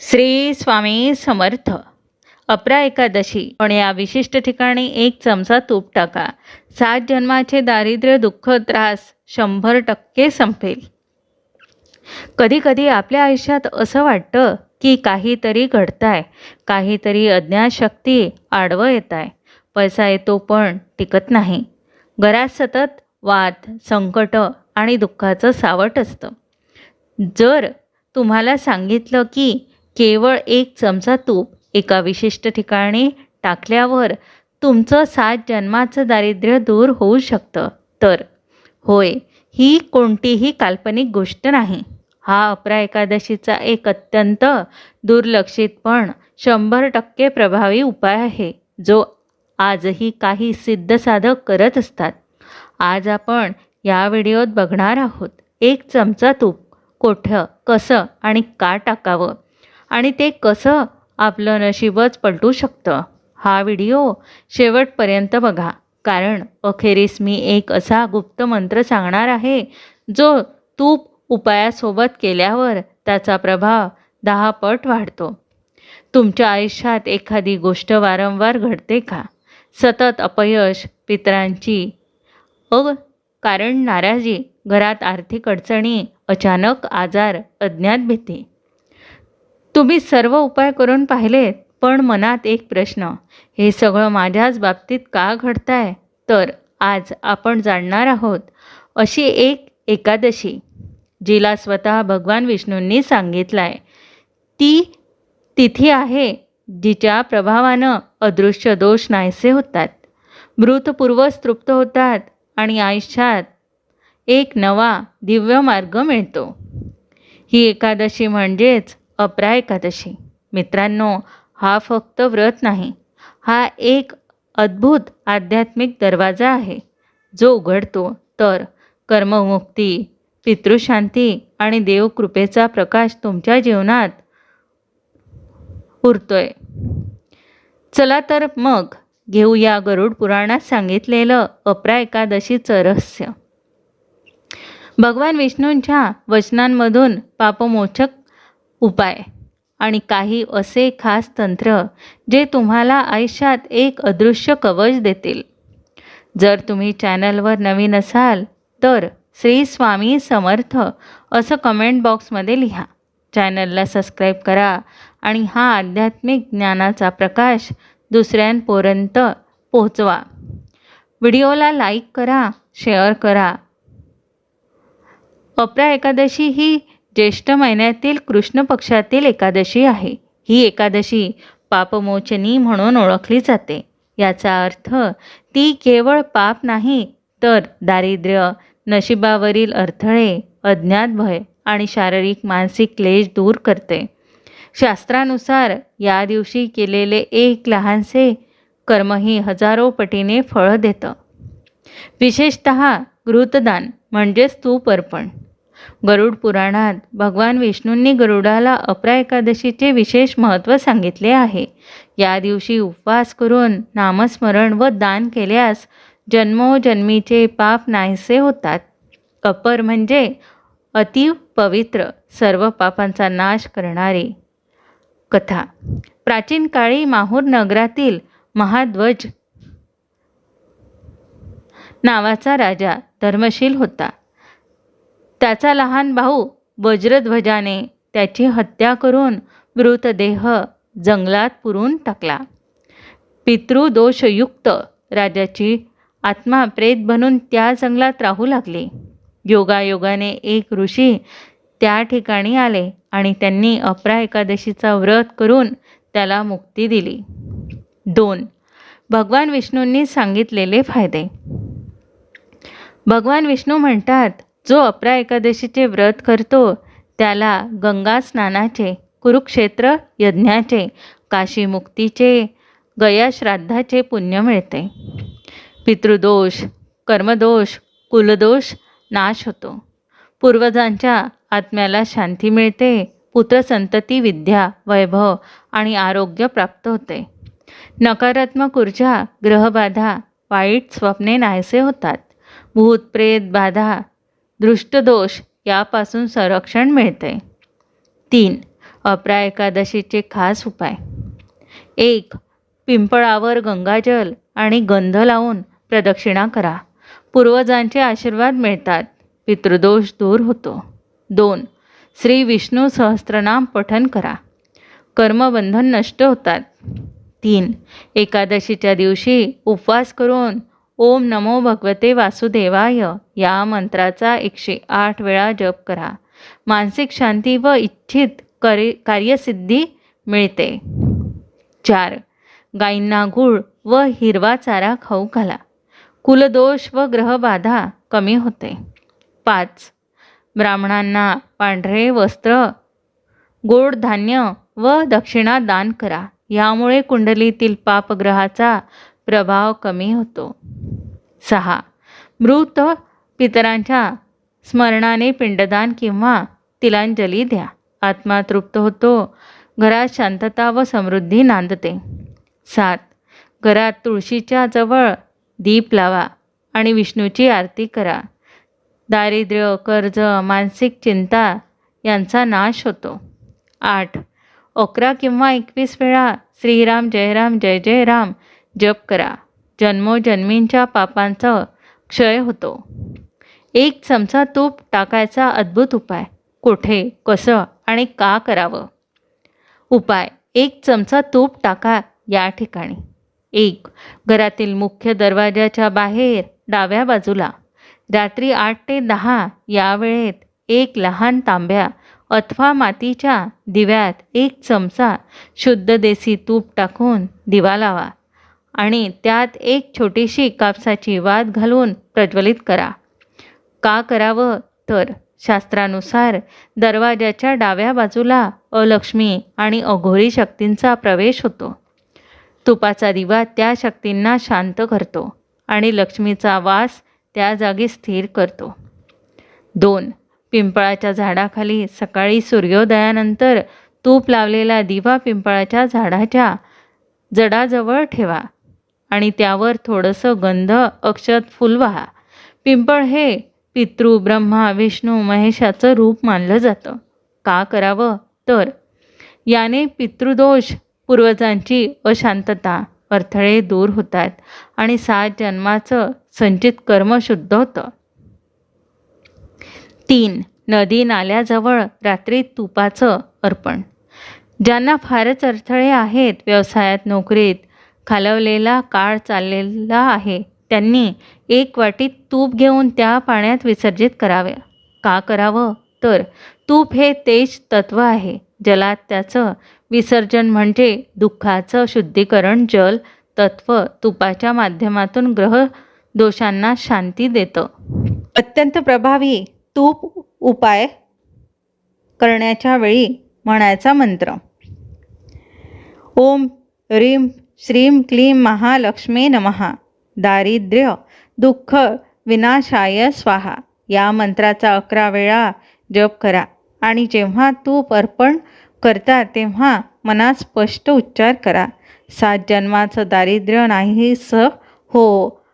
श्री स्वामी समर्थ. अपरा एकादशी. पण या विशिष्ट ठिकाणी एक चमचा तूप टाका. सात जन्माचे दारिद्र्य दुःख त्रास शंभर टक्के संपेल. कधीकधी आपल्या आयुष्यात असं वाटतं की काहीतरी घडतंय काहीतरी अज्ञात शक्ती आडवं येत आहे पैसा येतो पण टिकत नाही. घरात सतत वाद संकट आणि दुःखाचं सावट असतं. जर तुम्हाला सांगितलं की केवळ एक चमचा तूप एका विशिष्ट ठिकाणी टाकल्यावर तुमचं सात जन्माचं दारिद्र्य दूर होऊ शकतं. तर होय ही कोणतीही काल्पनिक गोष्ट नाही. हा अपरा एकादशीचा एक अत्यंत दुर्लक्षित पण शंभर टक्के प्रभावी उपाय आहे जो आजही काही सिद्धसाधक करत असतात. आज आपण या व्हिडिओत बघणार आहोत एक चमचा तूप कोठं कसं आणि का टाकावं? आणि ते कसं आपलं नशीबच पलटू शकतं? हा व्हिडिओ शेवटपर्यंत बघा. कारण अखेरीस मी एक असा गुप्त मंत्र सांगणार आहे जो तूप उपायासोबत केल्यावर त्याचा प्रभाव दहा पट वाढतो. तुमच्या आयुष्यात एखादी गोष्ट वारंवार घडते का? सतत अपयश पितरांची अ कारण नाराजी घरात आर्थिक अडचणी अचानक आजार अज्ञात भीती. तुम्ही सर्व उपाय करून पाहिलेत पण मनात एक प्रश्न हे सगळं माझ्याच बाबतीत का घडतंय? तर आज आपण जाणणार आहोत अशी एक एकादशी जिला स्वतः भगवान विष्णूंनी सांगितलं आहे ती तिथी आहे जिच्या प्रभावानं अदृश्य दोष नाहीसे होतात. मृतपूर्वच तृप्त होतात आणि आयुष्यात एक नवा दिव्य मार्ग मिळतो. ही एकादशी म्हणजेच अपरा एकादशी. मित्रांनो हा फक्त व्रत नाही हा एक अद्भुत आध्यात्मिक दरवाजा आहे. जो उघडतो तर कर्ममुक्ती पितृशांती आणि देवकृपेचा प्रकाश तुमच्या जीवनात उरतोय. चला तर मग घेऊया गरुड पुराणात सांगितलेलं अपरा एकादशीचं रहस्य. भगवान विष्णूंच्या वचनांमधून पापमोचक उपाय. आणि काही असे खास तंत्र जे तुम्हाला आयुष्यात एक अदृश्य कवच देतील. जर तुम्ही चॅनलवर नवीन असाल तर श्री स्वामी समर्थ असं कमेंट बॉक्समध्ये लिहा. चॅनलला सबस्क्राईब करा आणि हा आध्यात्मिक ज्ञानाचा प्रकाश दुसऱ्यांपर्यंत पोहोचवा. व्हिडिओला लाईक करा शेअर करा. अपरा एकादशी ही ज्येष्ठ महिन्यातील कृष्ण पक्षातील एकादशी आहे. ही एकादशी पापमोचनी म्हणून ओळखली जाते. याचा अर्थ ती केवळ पाप नाही तर दारिद्र्य नशिबावरील अडथळे अज्ञात भय आणि शारीरिक मानसिक क्लेश दूर करते. शास्त्रानुसार या दिवशी केलेले एक लहानसे कर्मही हजारो पटीने फळं देतं. विशेषत घृतदान म्हणजेच तूप अर्पण. गरुड पुराणात भगवान विष्णूंनी गरुडाला अपरा एकादशीचे विशेष महत्त्व सांगितले आहे. या दिवशी उपवास करून नामस्मरण व दान केल्यास जन्मोजन्मीचे पाप नाहीसे होतात. अपर म्हणजे अति पवित्र सर्व पापांचा नाश करणारी कथा. प्राचीन काळी माहूर नगरातील महाध्वज नावाचा राजा धर्मशील होता. त्याचा लहान भाऊ वज्रध्वजाने त्याची हत्या करून मृतदेह जंगलात पुरून टाकला. पितृदोषयुक्त राजाची आत्मा प्रेत बनून त्या जंगलात राहू लागली. योगायोगाने एक ऋषी त्या ठिकाणी आले आणि त्यांनी अपरा एकादशीचा व्रत करून त्याला मुक्ती दिली. दोन भगवान विष्णूंनी सांगितलेले फायदे. भगवान विष्णू म्हणतात जो अपरा एकादशीचे व्रत करतो त्याला गंगा स्नानाचे कुरुक्षेत्र यज्ञाचे काशीमुक्तीचे गया श्राद्धाचे पुण्य मिळते. पितृदोष कर्मदोष कुलदोष नाश होतो. पूर्वजांच्या आत्म्याला शांती मिळते पुत्रसंतती विद्या वैभव आणि आरोग्य प्राप्त होते. नकारात्मक ऊर्जा ग्रहबाधा वाईट स्वप्ने नाहीसे होतात. भूत प्रेत बाधा दृष्टदोष यापासून संरक्षण मिळते. तीन अपरा एकादशीचे खास उपाय. एक पिंपळावर गंगाजल आणि गंध लावून प्रदक्षिणा करा. पूर्वजांचे आशीर्वाद मिळतात. पितृदोष दूर होतो. दोन श्री विष्णू सहस्त्रनाम पठन करा. कर्मबंधन नष्ट होतात. तीन एकादशीच्या दिवशी उपवास करून ओम नमो भगवते वासुदेवाय. या मंत्राचा एकशे आठ वेळा जप करा. मानसिक शांती व इच्छित कार्य कार्यसिद्धी मिळते. चार. गायींना गूळ व हिरवा चारा खाऊ घाला. कुलदोष व ग्रहबाधा कमी होते. पाच. ब्राह्मणांना पांढरे वस्त्र गोड धान्य व दक्षिणा दान करा. यामुळे कुंडलीतील पापग्रहाचा प्रभाव कमी होतो. सहा. मृत पितरांच्या स्मरणाने पिंडदान किंवा तिलांजली द्या. आत्मा तृप्त होतो. घरात शांतता व समृद्धी नांदते. सात. घरात तुळशीच्या जवळ दीप लावा आणि विष्णूची आरती करा. दारिद्र्य कर्ज मानसिक चिंता यांचा नाश होतो. आठ. अकरा किंवा एकवीस वेळा श्रीराम जयराम जय जय राम जप करा. जन्मोजन्मींच्या पापांचा क्षय होतो. एक चमचा तूप टाकायचा अद्भुत उपाय. कुठे कसं आणि का करावं? उपाय एक चमचा तूप टाका या ठिकाणी. एक घरातील मुख्य दरवाजाच्या बाहेर डाव्या बाजूला. रात्री आठ ते दहा या वेळेत एक लहान तांब्या अथवा मातीच्या दिव्यात एक चमचा शुद्ध देसी तूप टाकून दिवा लावा. आणि त्यात एक छोटीशी कापसाची वाद घालून प्रज्वलित करा. का करावं? तर शास्त्रानुसार दरवाजाच्या डाव्या बाजूला अलक्ष्मी आणि अघोरी शक्तींचा प्रवेश होतो. तुपाचा दिवा त्या शक्तींना शांत करतो आणि लक्ष्मीचा वास त्या जागी स्थिर करतो. दोन पिंपळाच्या झाडाखाली सकाळी सूर्योदयानंतर तूप लावलेला दिवा पिंपळाच्या झाडाच्या जडाजवळ ठेवा. आणि त्यावर थोडंसं गंध अक्षत फुल पिंपळ हे पितृ ब्रह्मा विष्णू महेशाचं रूप मानलं जातं. का करावं? तर याने पितृदोष पूर्वजांची अशांतता अडथळे दूर होतात आणि सात जन्माचं संचित कर्म शुद्ध होतं. तीन नदी नाल्याजवळ रात्री तुपाचं अर्पण. ज्यांना फारच अडथळे आहेत व्यवसायात नोकरीत खालवलेला काळ चाललेला आहे. त्यांनी एक वाटीत तूप घेऊन त्या पाण्यात विसर्जित करावे. का करावं? तर तूप हे तेज तत्व आहे. जलात त्याचं विसर्जन म्हणजे दुःखाचं शुद्धीकरण जल तत्व तुपाच्या माध्यमातून ग्रह दोषांना शांती देतं. अत्यंत प्रभावी तूप उपाय करण्याच्या वेळी म्हणायचा मंत्र. ओम रीम श्रीं क्लीं महालक्ष्मी नमहा दारिद्र्य दुःख विनाशाय स्वाहा। या मंत्राचा अकरा वेळा जप करा आणि जेव्हा तूप अर्पण करता तेव्हा मनात स्पष्ट उच्चार करा. सात जन्माचं दारिद्र्य नाही स हो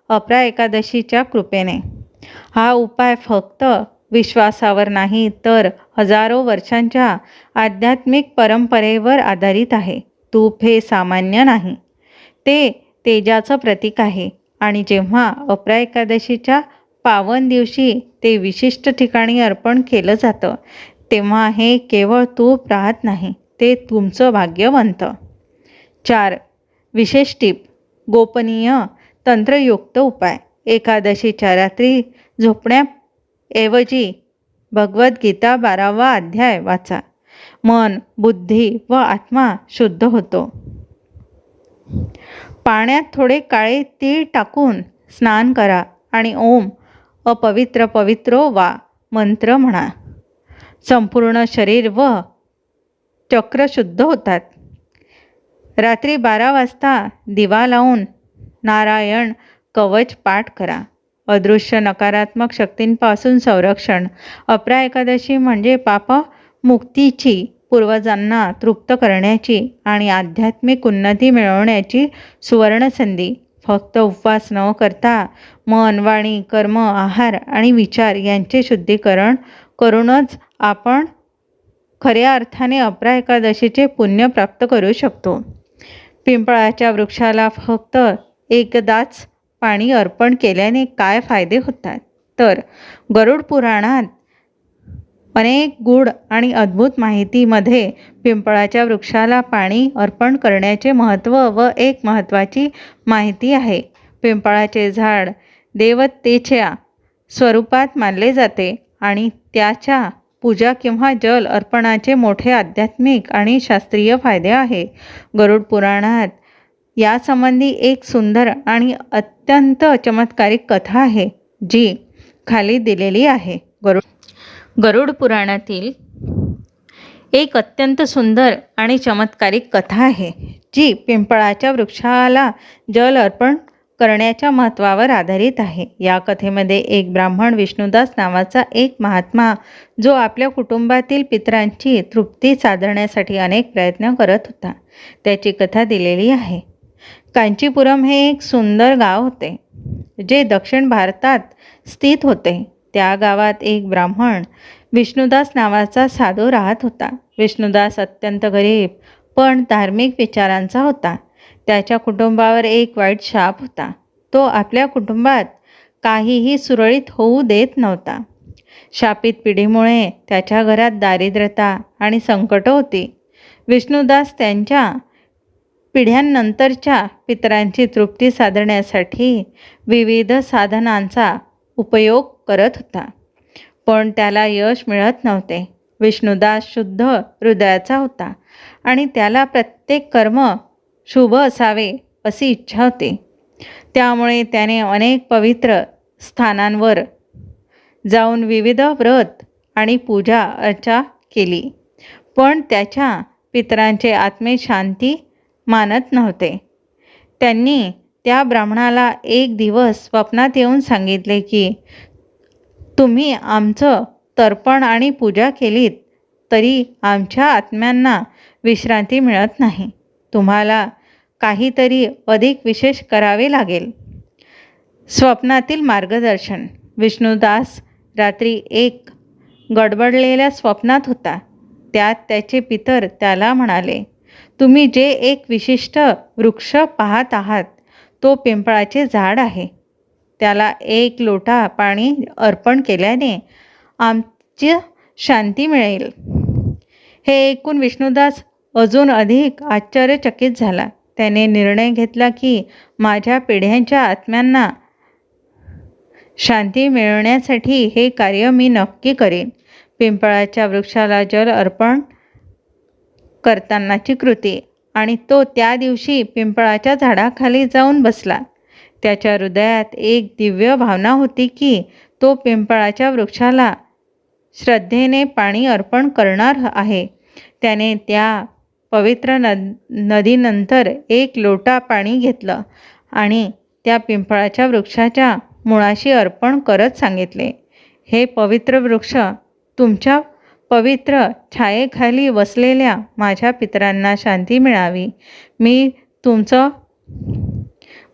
अपरा एकादशीच्या कृपेने. हा उपाय फक्त विश्वासावर नाही तर हजारो वर्षांच्या आध्यात्मिक परंपरेवर आधारित आहे. तूप हे सामान्य नाही. ते तेजाचं प्रतीक आहे. आणि जेव्हा अपरा एकादशीच्या पावन दिवशी ते विशिष्ट ठिकाणी अर्पण केलं जातं तेव्हा हे केवळ तूप राहत नाही ते तुमचं भाग्य बनतं. चार. विशेष टीप. गोपनीय तंत्रयुक्त उपाय. एकादशीच्या रात्री झोपण्याऐवजी भगवद्गीता बारावा अध्याय वाचा. मन बुद्धी व आत्मा शुद्ध होतो. पाण्यात थोडे काळे तीळ टाकून स्नान करा आणि ओम अपवित्र पवित्रो वा मंत्र म्हणा. संपूर्ण शरीर व चक्र शुद्ध होतात. रात्री बारा वाजता दिवा लावून नारायण कवच पाठ करा. अदृश्य नकारात्मक शक्तींपासून संरक्षण. अपरा एकादशी म्हणजे पाप मुक्तीची पूर्वजांना तृप्त करण्याची आणि आध्यात्मिक उन्नती मिळवण्याची सुवर्णसंधी. फक्त उपवास न करता मन वाणी कर्म आहार आणि विचार यांचे शुद्धीकरण करूनच आपण खऱ्या अर्थाने अपरा एकादशीचे पुण्य प्राप्त करू शकतो. पिंपळाच्या वृक्षाला फक्त एकदाच पाणी अर्पण केल्याने काय फायदे होतात? तर गरुड पुराणात अनेक गूढ आणि अद्भुत माहितीमध्ये पिंपळाच्या वृक्षाला पाणी अर्पण करण्याचे महत्त्व व एक महत्त्वाची माहिती आहे. पिंपळाचे झाड देवतेच्या स्वरूपात मानले जाते आणि त्याच्या पूजा किंवा जल अर्पणाचे मोठे आध्यात्मिक आणि शास्त्रीय फायदे आहे. गरुड पुराणात यासंबंधी एक सुंदर आणि अत्यंत चमत्कारिक कथा आहे जी खाली दिलेली आहे. गरुड गरुड पुराणातील एक अत्यंत सुंदर आणि चमत्कारिक कथा आहे जी पिंपळाच्या वृक्षाला जल अर्पण करण्याच्या महत्त्वावर आधारित आहे. या कथेमध्ये एक ब्राह्मण विष्णुदास नावाचा एक महात्मा जो आपल्या कुटुंबातील पितरांची तृप्ती साधण्यासाठी अनेक प्रयत्न करत होता. त्याची कथा दिलेली आहे. कांचीपुरम हे एक सुंदर गाव होते जे दक्षिण भारतात स्थित होते. त्या गावात एक ब्राह्मण विष्णुदास नावाचा साधू राहत होता. विष्णुदास अत्यंत गरीब पण धार्मिक विचारांचा होता. त्याच्या कुटुंबावर एक वाईट शाप होता. तो आपल्या कुटुंबात काहीही सुरळीत होऊ देत नव्हता. शापित पिढीमुळे त्याच्या घरात दारिद्र्यता आणि संकट होती. विष्णुदास त्यांच्या पिढ्यांनंतरच्या पितरांची तृप्ती साधण्यासाठी विविध साधनांचा उपयोग करत होता. पण त्याला यश मिळत नव्हते. विष्णुदास शुद्ध हृदयाचा होता आणि त्याला प्रत्येक कर्म शुभ असावे अशी इच्छा होती. त्यामुळे त्याने अनेक पवित्र स्थानांवर जाऊन विविध व्रत आणि पूजा अर्चा केली. पण त्याच्या पितरांचे आत्मे शांती मानत नव्हते. त्यांनी त्या ब्राह्मणाला एक दिवस स्वप्नात येऊन सांगितले की तुम्ही आमचं तर्पण आणि पूजा केलीत तरी आमच्या आत्म्यांना विश्रांती मिळत नाही. तुम्हाला काहीतरी अधिक विशेष करावे लागेल. स्वप्नातील मार्गदर्शन. विष्णुदास रात्री एक गडबडलेल्या स्वप्नात होता. त्यात त्याचे पितर त्याला म्हणाले तुम्ही जे एक विशिष्ट वृक्ष पाहत आहात तो पिंपळाचे झाड आहे. त्याला एक लोटा पाणी अर्पण केल्याने आमची शांती मिळेल. हे ऐकून विष्णुदास अजून अधिक आश्चर्यचकित झाला. त्याने निर्णय घेतला की माझ्या पिढ्यांच्या आत्म्यांना शांती मिळवण्यासाठी हे कार्य मी नक्की करेन. पिंपळाच्या वृक्षाला जल अर्पण करतानाची कृती. आणि तो त्या दिवशी पिंपळाच्या झाडाखाली जाऊन बसला. त्याच्या हृदयात एक दिव्य भावना होती की तो पिंपळाच्या वृक्षाला श्रद्धेने पाणी अर्पण करणार आहे. त्याने त्या पवित्र नद नदीनंतर एक लोटा पाणी घेतलं आणि त्या पिंपळाच्या वृक्षाच्या मुळाशी अर्पण करत सांगितले हे पवित्र वृक्ष तुमच्या पवित्र छायेखाली वसलेल्या माझ्या पितरांना शांती मिळावी. मी तुमचं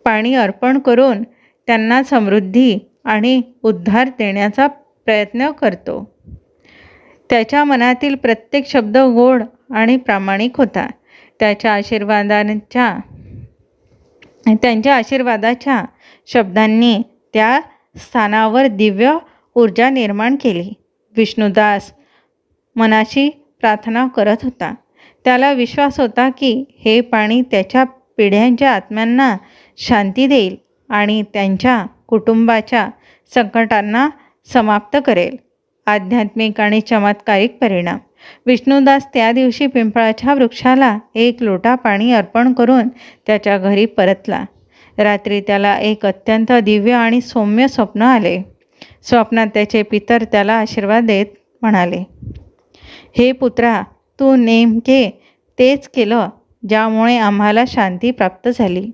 पाणी अर्पण करून त्यांना समृद्धी आणि उद्धार देण्याचा प्रयत्न करतो. त्याच्या मनातील प्रत्येक शब्द गोड आणि प्रामाणिक होता. त्याच्या आशीर्वादांच्या त्यांच्या आशीर्वादाच्या शब्दांनी त्या स्थानावर दिव्य ऊर्जा निर्माण केली. विष्णुदास मनाशी प्रार्थना करत होता. त्याला विश्वास होता की हे पाणी त्याच्या पिढ्यांच्या आत्म्यांना शांती देईल आणि त्यांच्या कुटुंबाच्या संकटांना समाप्त करेल. आध्यात्मिक आणि चमत्कारिक परिणाम. विष्णुदास त्या दिवशी पिंपळाच्या वृक्षाला एक लोटा पाणी अर्पण करून त्याच्या घरी परतला. रात्री त्याला एक अत्यंत दिव्य आणि सौम्य स्वप्न आले. स्वप्नात त्याचे पितर त्याला आशीर्वाद देत म्हणाले हे पुत्रा तू नेमके तेच केलं ज्यामुळे आम्हाला शांती प्राप्त झाली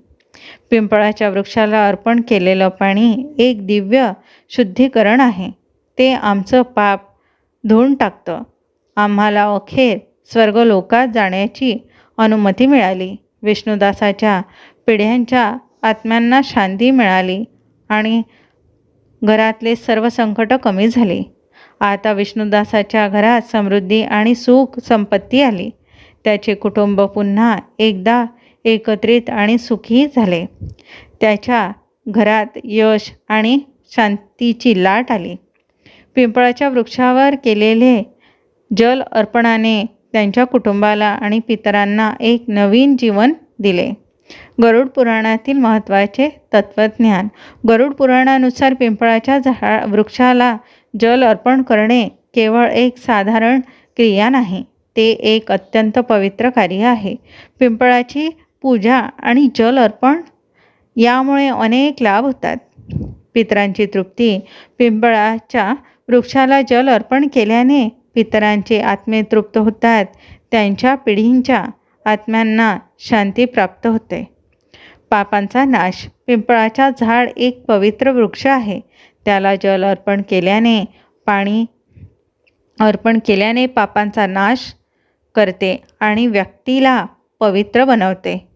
पिंपळाच्या वृक्षाला अर्पण केलेलं पाणी एक दिव्य शुद्धीकरण आहे. ते आमचं पाप धुवून टाकतं. आम्हाला अखेर स्वर्गलोकात जाण्याची अनुमती मिळाली. विष्णुदासाच्या पिढ्यांच्या आत्म्यांना शांती मिळाली आणि घरातले सर्व संकट कमी झाली. आता विष्णुदासाच्या घरात समृद्धी आणि सुख संपत्ती आली. त्याचे कुटुंब पुन्हा एकदा एकत्रित आणि सुखी झाले. त्याच्या घरात यश आणि शांतीची लाट आली. पिंपळाच्या वृक्षावर केलेले जल अर्पणाने त्यांच्या कुटुंबाला आणि पितरांना एक नवीन जीवन दिले. गरुड पुराणातील महत्त्वाचे तत्त्वज्ञान. गरुड पुराणानुसार पिंपळाच्या झाडा वृक्षाला जल अर्पण करणे केवळ एक साधारण क्रिया नाही ते एक अत्यंत पवित्र कार्य आहे. पिंपळाची पूजा आणि जल अर्पण यामुळे अनेक लाभ होतात. पितरांची तृप्ती पिंपळाच्या वृक्षाला जल अर्पण केल्याने पितरांचे आत्मे तृप्त होतात त्यांच्या पिढींच्या आत्म्यांना शांती प्राप्त होते. पापांचा नाश पिंपळाचा झाड एक पवित्र वृक्ष आहे. त्याला जल अर्पण केल्याने पाणी अर्पण केल्याने पापांचा नाश करते आणि व्यक्तीला पवित्र बनवते.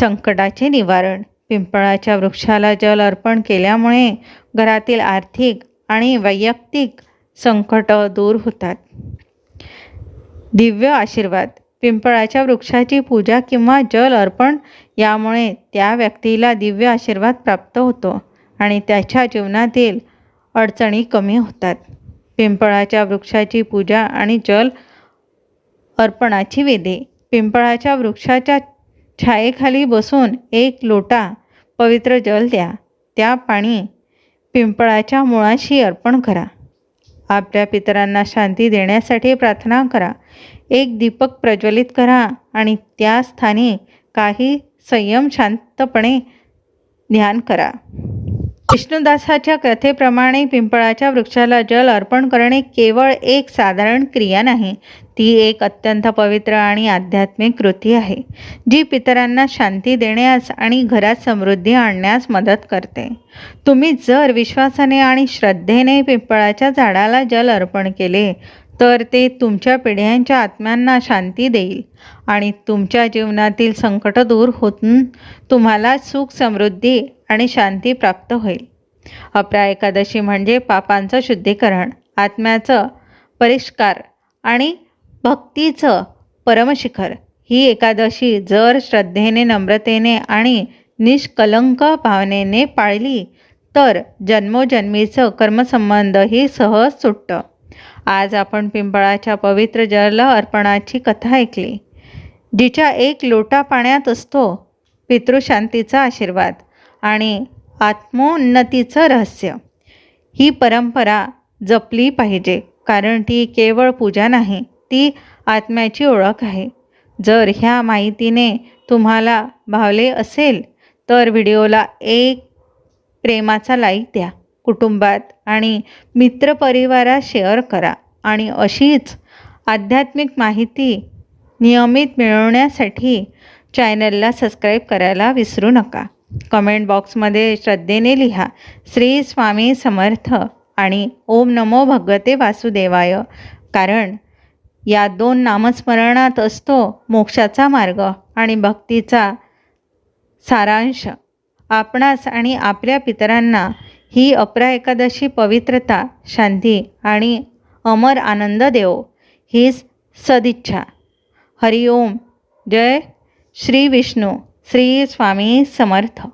संकटाचे निवारण पिंपळाच्या वृक्षाला जल अर्पण केल्यामुळे घरातील आर्थिक आणि वैयक्तिक संकट दूर होतात. दिव्य आशीर्वाद पिंपळाच्या वृक्षाची पूजा किंवा जल अर्पण यामुळे त्या व्यक्तीला दिव्य आशीर्वाद प्राप्त होतो आणि त्याच्या जीवनातील अडचणी कमी होतात. पिंपळाच्या वृक्षाची पूजा आणि जल अर्पणाची वेदे. पिंपळाच्या वृक्षाच्या छायेखाली बसून एक लोटा पवित्र जल द्या. त्या पाणी पिंपळाच्या मुळाशी अर्पण करा. आपल्या पितरांना शांती देण्यासाठी प्रार्थना करा. एक दीपक प्रज्वलित करा आणि त्या स्थानी काही संयम शांतपणे ध्यान करा. विष्णुदासाच्या कथेप्रमाणे पिंपळाच्या वृक्षाला जल अर्पण करणे केवळ एक साधारण क्रिया नाही ती एक अत्यंत पवित्र आणि आध्यात्मिक कृती आहे जी पितरांना शांती देण्यास आणि घरात समृद्धी आणण्यास मदत करते. तुम्ही जर विश्वासाने आणि श्रद्धेने पिंपळाच्या झाडाला जल अर्पण केले तर ते तुमच्या पिढ्यांच्या आत्म्यांना शांती देईल आणि तुमच्या जीवनातील संकट दूर होऊन तुम्हाला सुख समृद्धी आणि शांती प्राप्त होईल. अपरा एकादशी म्हणजे पापांचं शुद्धीकरण आत्म्याचं परिष्कार आणि भक्तीचं परमशिखर. ही एकादशी जर श्रद्धेने नम्रतेने आणि निष्कलंक भावनेने पाळली तर जन्मोजन्मीचं कर्मसंबंधही सहज सुटतं. आज आपण पिंपळाच्या पवित्र जल अर्पणाची कथा ऐकली जिच्या एक लोटा पाण्यात असतो पितृशांतीचा आशीर्वाद आणि आत्मोन्नतीचं रहस्य. ही परंपरा जपली पाहिजे कारण ती केवळ पूजा नाही ती आत्म्याची ओळख आहे. जर ह्या माहितीने तुम्हाला भावले असेल तर व्हिडिओला एक प्रेमाचा लाईक द्या. कुटुंबात आणि मित्रपरिवारात शेअर करा आणि अशीच आध्यात्मिक माहिती नियमित मिळवण्यासाठी चॅनलला सबस्क्राईब करायला विसरू नका. कमेंट बॉक्समध्ये श्रद्धेने लिहा. श्री स्वामी समर्थ आणि ओम नमो भगवते वासुदेवाय. कारण या दोन नामस्मरणात असतो मोक्षाचा मार्ग आणि भक्तीचा सारांश. आपणास आणि आपल्या पितरांना ही अपरा एकादशी पवित्रता शांती आणि अमर आनंद देव. हीच सदिच्छा. हरिओम. जय श्री विष्णू. श्री स्वामी समर्थ.